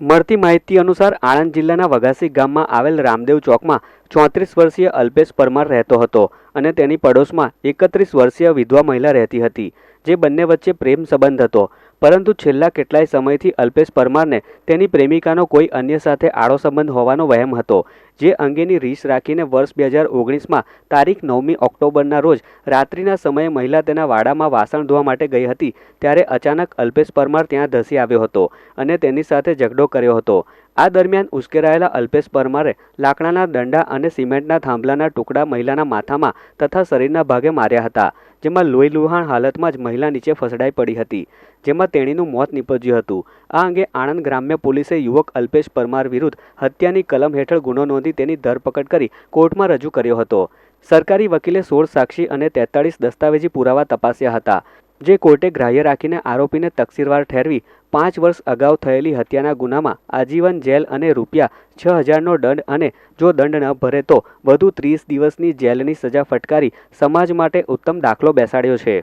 મળતી માહિતી અનુસાર આણંદ જિલ્લાના વઘાસી ગામમાં આવેલ રામદેવ ચોકમાં ચોત્રીસ વર્ષીય અલ્પેશ પરમાર રહેતો હતો અને તેની પડોશમાં એકત્રીસ વર્ષીય વિધવા મહિલા રહેતી હતી, જે બંને વચ્ચે પ્રેમ સંબંધ હતો. પરંતુ છેલ્લા કેટલાય સમયથી અલ્પેશ પરમારને તેની પ્રેમિકાનો કોઈ અન્ય સાથે આડો સંબંધ હોવાનો વહેમ હતો, જે અંગેની રીસ રાખીને વર્ષ બે હજાર ઓગણીસમાં તારીખ નવમી ઓક્ટોબરના રોજ રાત્રિના સમયે મહિલા તેના વાડામાં વાસણ ધોવા માટે ગઈ હતી, ત્યારે અચાનક અલ્પેશ પરમાર ત્યાં ધસી આવ્યો હતો અને તેની સાથે ઝઘડો કર્યો હતો. આ દરમિયાન ઉશ્કેરાયેલા અલ્પેશ પરમારે લાકડાના દંડા અને સિમેન્ટના થાંભલાના ટુકડા મહિલાના માથામાં તથા શરીરના ભાગે માર્યા હતા. જેમાં લોહી લુહાણ હાલતમાં જ મહિલા નીચે ફસડાઈ પડી હતી, જેમાં તેણીનું મોત નીપજ્યું હતું. આ અંગે આણંદ ગ્રામ્ય પોલીસે યુવક અલ્પેશ પરમાર વિરુદ્ધ હત્યાની કલમ હેઠળ ગુનો નોંધી તેની ધરપકડ કરી કોર્ટમાં રજૂ કર્યો હતો. સરકારી વકીલે સોળ સાક્ષી અને તેતાળીસ દસ્તાવેજી પુરાવા તપાસ્યા હતા. જે કોર્ટે ગ્રાહ્ય રાખીને આરોપીને તકસીરવાર ઠેરવી પાંચ વર્ષ અગાઉ થયેલી હત્યાના ગુનામાં આજીવન જેલ અને રૂપિયા છ હજારનો દંડ અને જો દંડ ન ભરે તો વધુ ત્રીસ દિવસની જેલની સજા ફટકારી સમાજ માટે ઉત્તમ દાખલો બેસાડ્યો છે.